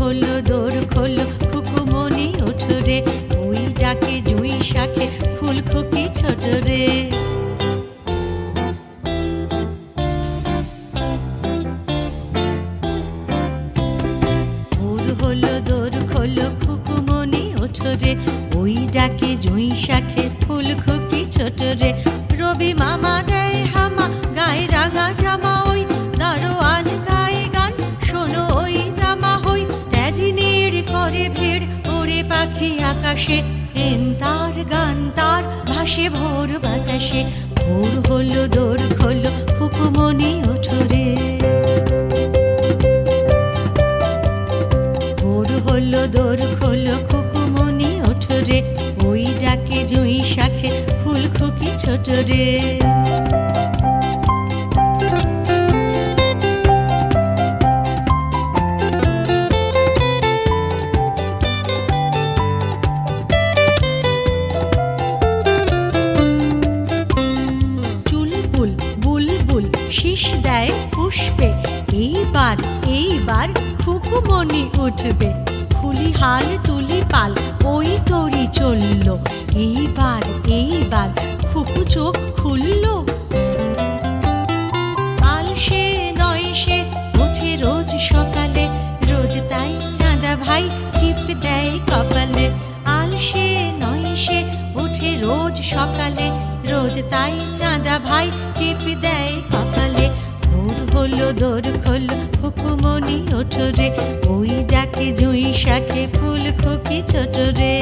হলো দোর খোলো খুকুমনি ওঠো রে। ওই ডাকে জুই শাখে রে। ওই ডাকে জুই শাখে ফুল খুকি ছোট রে। রবি মামা দেয় হামা, গায়ে রাঙা জামা ওই। দারোয়ান গায়ে গান, শোনো ওই রামা হই। তেজিনের করে ভিড়, ওরে পাখি আকাশে। এন তার গান, তার ভাসে ভোর বাতাসে। ভোর হলো, দোর খোলো হলো দোর, খোলো খুকুমনি ওঠো রে। ওই ডাকে জুই শাখে ফুল খুকি ছোট রে। শীষ দেয় পুষ্পে। এইবার এইবার খুকুমনি উঠবে। খুলি হাল, তুলি পাল, ওই তরি চলল। এইবার এইবার খুকু চোখ খুললো। আল সে নয় সে, ওঠে রোজ সকালে। রোজ তাই চাঁদা ভাই টিপ দেয় কপালে। আল সে নয় সে, ওঠে রোজ সকালে। রোজ তাই চাঁদা ভাই টিপ দেয় কপালে। ভোর হলো, দোর খোলো হুকুমনি ওঠো রে ওই ডাকে জুই শাখে ফুল খুকি ছোট রে।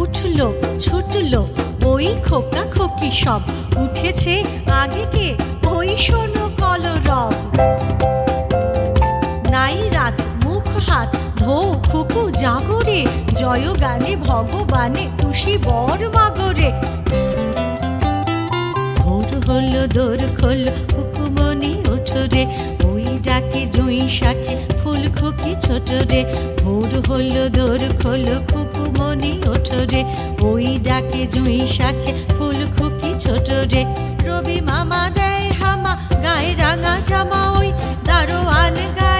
উঠল, ছুটলো, ওই খোকা খোকি সব। উঠেছে আগে কে ওই শোনো কলরব। নাই রাত, মুখ হাত, ধো খুকু জাগরে জয় গানে ভগবানে তুষি বর ভোর দোর খোলো, হুকুমনি ওঠো রে। ওই ডাকে, জুঁই শাখে, ফুল খুকি ছোট রে। ভোর হলো, দোর খোলো, হুকুমনি ওঠো রে। ওই ডাকে, জুঁই শাখে, ফুল খুকি ছোট রে। রবি মামা দেয় হামা, গায়ে রাঙা জামা ওই দারোয়ান গায়ে।